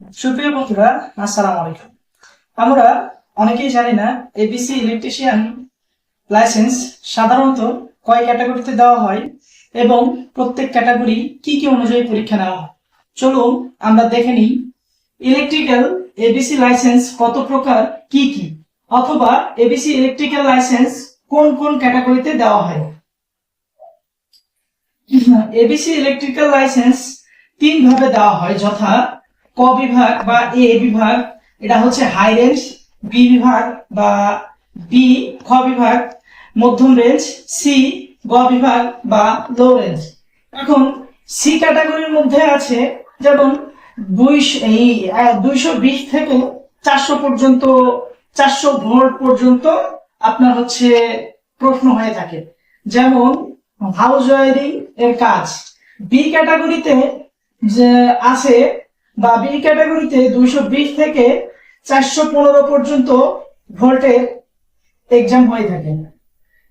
সুপ্রিয় বন্ধুরা, আসসালামু আলাইকুম। আমরা অনেকেই জানি না এবিসি ইলেকট্রিশিয়ান লাইসেন্স সাধারণত কয় ক্যাটাগরিতে দেওয়া হয় এবং প্রত্যেক ক্যাটাগরি কি কি অনুযায়ী পরীক্ষা নেওয়া হয়। চলুন আমরা দেখে নিই ইলেকট্রিক্যাল এবিসি লাইসেন্স কত প্রকার, কি কি, অথবা এবিসি ইলেকট্রিক্যাল লাইসেন্স কোন কোন ক্যাটাগরিতে দেওয়া হয়। এবিসি ইলেকট্রিক্যাল লাইসেন্স তিন ভাবে দেওয়া হয়, যথা ক বিভাগ বা এ বিভাগ, এটা হচ্ছে হাই রেঞ্জ বি বিভাগ বা বি খ বিভাগ, মধ্যম রেঞ্জ সি গ বিভাগ বা লো রেঞ্জ এখন সি ক্যাটাগরির মধ্যে আছে যেমন দুইশ- এই দুইশো বিশ থেকে চারশো পর্যন্ত, চারশো ভোল্ট পর্যন্ত আপনার হচ্ছে প্রশ্ন হয়ে থাকে। যেমন হাউস ওয়ারিং এর কাজ। বি ক্যাটাগরিতে যে আছে বা বি ক্যাটাগরিতে দুইশো বিশ থেকে চারশো পনেরো পর্যন্ত ভোল্টের এক্সাম হয়ে থাকে।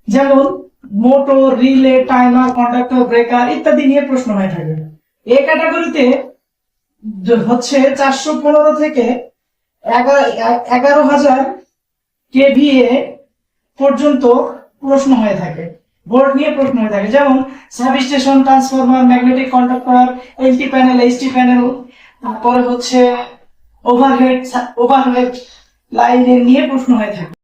যেমন motor relay timer conductor breaker ইত্যাদি নিয়ে প্রশ্ন হয়ে থাকে। এ ক্যাটাগরিতে হচ্ছে চারশো পনেরো থেকে এগা- এগারো হাজার কেভিএ পর্যন্ত প্রশ্ন হয়ে থাকে। ভোল্ট নিয়ে প্রশ্ন হয়ে থাকে। যেমন substation transformer magnetic conductor LT panel HT panel তারপরে হচ্ছে ওভারহেড ওভারহেড লাইনে নিয়ে প্রশ্ন হয়ে থাকে।